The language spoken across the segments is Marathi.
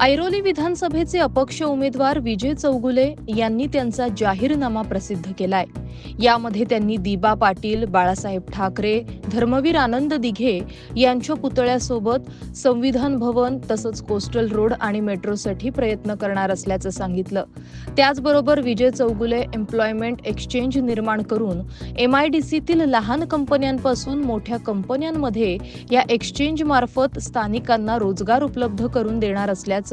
ऐरोली विधानसभेचे अपक्ष उमेदवार विजय चौगुले यांनी त्यांचा जाहीरनामा प्रसिद्ध केलाय. यामध्ये त्यांनी दिबा पाटील बाळासाहेब ठाकरे धर्मवीर आनंद दिघे यांच्या पुतळ्यासोबत संविधान भवन तसंच कोस्टल रोड आणि मेट्रोसाठी प्रयत्न करणार असल्याचं सांगितलं. त्याचबरोबर विजय चौगुले एम्प्लॉयमेंट एक्सचेंज निर्माण करून एमआयडीसीतील लहान कंपन्यांपासून मोठ्या कंपन्यांमध्ये या एक्सचेंज मार्फत स्थानिकांना रोजगार उपलब्ध करून देणार असल्याचं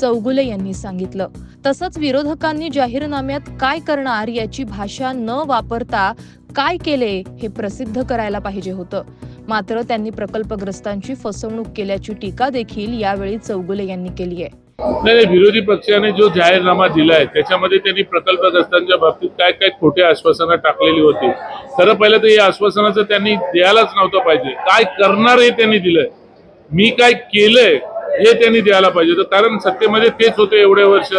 चौगुले यांनी सांगितलं. तसंच विरोधकांनी जाहीरनाम्यात काय करणार याची भाषा न वापरता काय केले हे प्रसिद्ध करायला पाहिजे होतं. मात्र त्यांनी प्रकल्पग्रस्तांची फसवणूक केल्याची टीका देखील यावेळी चौगुले यांनी केली आहे. नाही नाही, विरोधी पक्षाने जो जाहीरनामा दिलाय त्याच्यामध्ये त्यांनी प्रकल्पग्रस्तांच्या बाबतीत काय काय खोटे आश्वासनं टाकलेली होती. खरं पहिलं तर या आश्वासनाचं त्यांनी द्यायलाच नव्हतं पाहिजे. काय करणार हे त्यांनी दिलंय. मी काय केलंय? हे त्यांनी द्यायला पाहिजे होतं. कारण सत्तेमध्ये तेच होते एवढे वर्ष.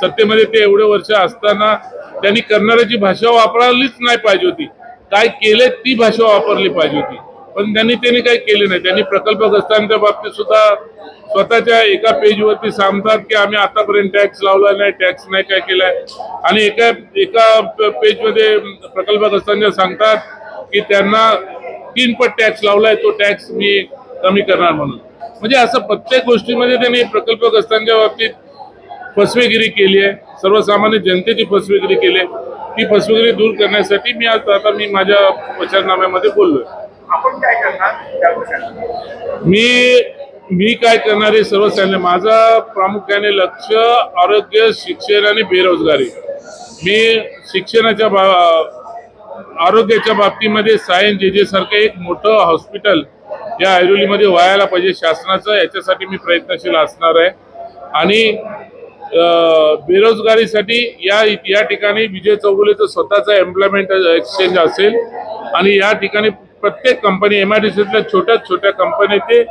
सत्तेमध्ये ते एवढे वर्ष असताना त्यांनी करणाऱ्याची भाषा वापरायलीच नाही पाहिजे होती. काय केले ती भाषा वापरली पाहिजे होती. पण त्यांनी त्यांनी काही केले नाही. त्यांनी प्रकल्पग्रस्तांच्या बाबतीत सुद्धा स्वतःच्या एका पेजवरती सांगतात की आम्ही आतापर्यंत टॅक्स लावला नाही टॅक्स नाही काय केलाय. आणि एका एका पेजमध्ये प्रकल्पग्रस्तांच्या सांगतात की त्यांना तीन पट टॅक्स लावलाय. तो टॅक्स मी कमी करणार म्हणून. म्हणजे असं प्रत्येक गोष्टीमध्ये त्यांनी प्रकल्पग्रस्तांच्या बाबतीत फसवेगिरी केली आहे. सर्वसामान्य जनतेची फसवेगिरी केली आहे. ती फसवेगिरी दूर करण्यासाठी मी आज आता मी माझ्या वचननाम्यामध्ये बोललोय. आपण काय करणार? मी मी काय करणार आहे सर्वसामान्य माझा प्रामुख्याने लक्ष आरोग्य शिक्षण आणि बेरोजगारी. मी शिक्षणाच्या बा आरोग्याच्या बाबतीमध्ये सायन्स जे जे सारखं एक मोठं हॉस्पिटल या ऐरोलीमध्ये व्हायला पाहिजे शासनाचं याच्यासाठी मी प्रयत्नशील असणार आहे. आणि बेरोजगारीसाठी या या ठिकाणी विजय चौगुलेचं स्वतःचं एम्प्लॉयमेंट एक्सचेंज असेल आणि या ठिकाणी प्रत्येक कंपनी एम आय डी सीतल्या छोट्या छोट्या कंपनी ते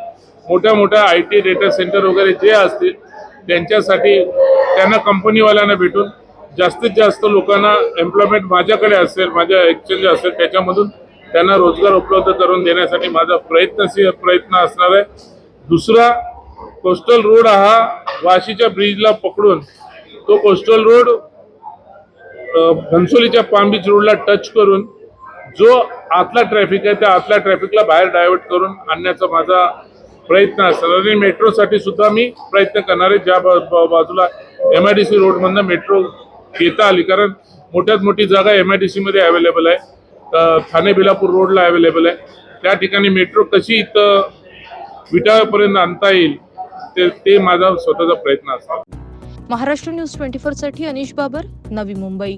मोठ्या मोठ्या आय टी डेटा सेंटर वगैरे जे असतील त्यांच्यासाठी त्यांना कंपनीवाल्यांना भेटून जास्तीत जास्त लोकांना एम्प्लॉयमेंट माझ्याकडे असेल माझ्या एक्सचेंज असेल त्याच्यामधून त्यांना रोजगार उपलब्ध करून देण्यासाठी माझा प्रयत्नशील प्रयत्न असणार आहे. दुसरा कोस्टल रोड हा वाशीच्या ब्रिजला पकडून तो कोस्टल रोड अ, घनसोलीच्या पाम बीच रोडला टच करून जो आतला ट्रॅफिक आहे त्या आतल्या ट्रॅफिकला बाहेर डायव्हर्ट करून आणण्याचा माझा प्रयत्न असणार आणि मेट्रोसाठी सुद्धा मी प्रयत्न करणार आहे. ज्या बा- बाजूला एम आय डी सी रोडमधनं मेट्रो घेता आली. कारण मोठ्यात मोठी जागा एम आय डी सीमध्ये अवेलेबल आहे. ठाणे बिलापूर रोडला अवेलेबल आहे. त्या ठिकाणी मेट्रो कशी इथं विटाळ्यापर्यंत आणता येईल ते ते माझा स्वतःचा प्रयत्न असा महाराष्ट्र न्यूज ट्वेंटी फोरसाठी अनिश बाबर नवी मुंबई.